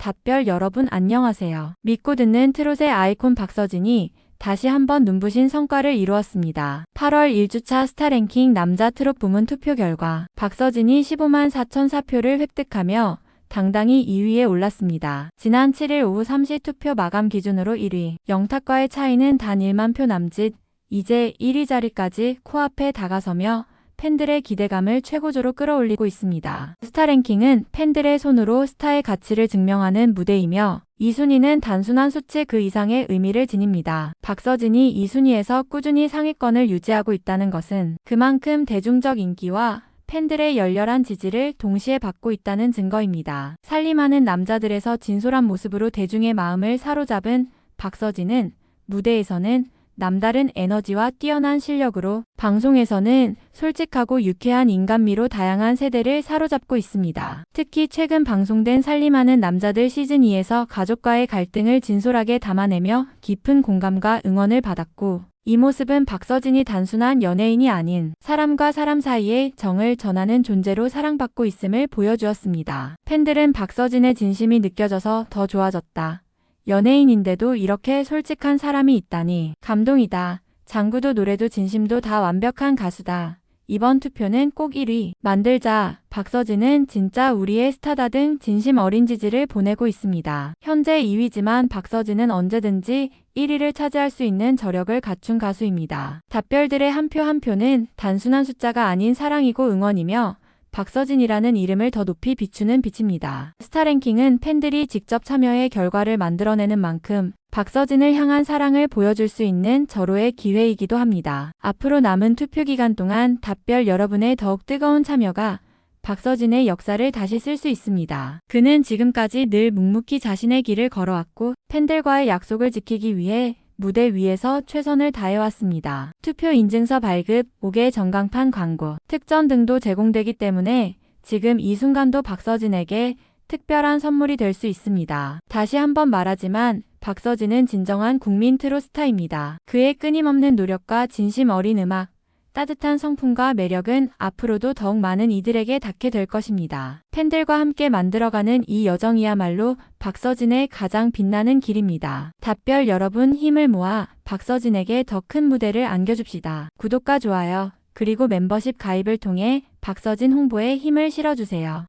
답별 여러분 안녕하세요. 믿고 듣는 트롯의 아이콘 박서진이 다시 한번 눈부신 성과를 이루었습니다. 8월 1주차 스타랭킹 남자 트롯 부문 투표 결과 박서진이 15만 4천 4표를 획득하며 당당히 2위에 올랐습니다. 지난 7일 오후 3시 투표 마감 기준으로 1위, 영탁과의 차이는 단 1만 표 남짓, 이제 1위 자리까지 코앞에 다가서며 팬들의 기대감을 최고조로 끌어올리고 있습니다. 스타랭킹은 팬들의 손으로 스타의 가치를 증명하는 무대이며 이 순위는 단순한 수치 그 이상의 의미를 지닙니다. 박서진이 이 순위에서 꾸준히 상위권을 유지하고 있다는 것은 그만큼 대중적 인기와 팬들의 열렬한 지지를 동시에 받고 있다는 증거입니다. 살림하는 남자들에서 진솔한 모습으로 대중의 마음을 사로잡은 박서진은 무대에서는 남다른 에너지와 뛰어난 실력으로 방송에서는 솔직하고 유쾌한 인간미로 다양한 세대를 사로잡고 있습니다. 특히 최근 방송된 살림하는 남자들 시즌2에서 가족과의 갈등을 진솔하게 담아내며 깊은 공감과 응원을 받았고 이 모습은 박서진이 단순한 연예인이 아닌 사람과 사람 사이의 정을 전하는 존재로 사랑받고 있음을 보여주었습니다. 팬들은 박서진의 진심이 느껴져서 더 좋아졌다. 연예인인데도 이렇게 솔직한 사람이 있다니 감동이다. 장구도 노래도 진심도 다 완벽한 가수다. 이번 투표는 꼭 1위 만들자. 박서진은 진짜 우리의 스타다 등 진심 어린 지지를 보내고 있습니다. 현재 2위지만 박서진은 언제든지 1위를 차지할 수 있는 저력을 갖춘 가수입니다. 답별들의 한 표한 표는 단순한 숫자가 아닌 사랑이고 응원이며 박서진이라는 이름을 더 높이 비추는 빛입니다. 스타랭킹은 팬들이 직접 참여해 결과를 만들어내는 만큼 박서진을 향한 사랑을 보여줄 수 있는 절호의 기회이기도 합니다. 앞으로 남은 투표 기간 동안 답별 여러분의 더욱 뜨거운 참여가 박서진의 역사를 다시 쓸 수 있습니다. 그는 지금까지 늘 묵묵히 자신의 길을 걸어왔고 팬들과의 약속을 지키기 위해 무대 위에서 최선을 다해왔습니다. 투표 인증서 발급, 5개 전광판 광고, 특전 등도 제공되기 때문에 지금 이 순간도 박서진에게 특별한 선물이 될 수 있습니다. 다시 한번 말하지만 박서진은 진정한 국민 트롯 스타입니다. 그의 끊임없는 노력과 진심 어린 음악, 따뜻한 성품과 매력은 앞으로도 더욱 많은 이들에게 닿게 될 것입니다. 팬들과 함께 만들어가는 이 여정이야말로 박서진의 가장 빛나는 길입니다. 답별 여러분 힘을 모아 박서진에게 더 큰 무대를 안겨줍시다. 구독과 좋아요, 그리고 멤버십 가입을 통해 박서진 홍보에 힘을 실어주세요.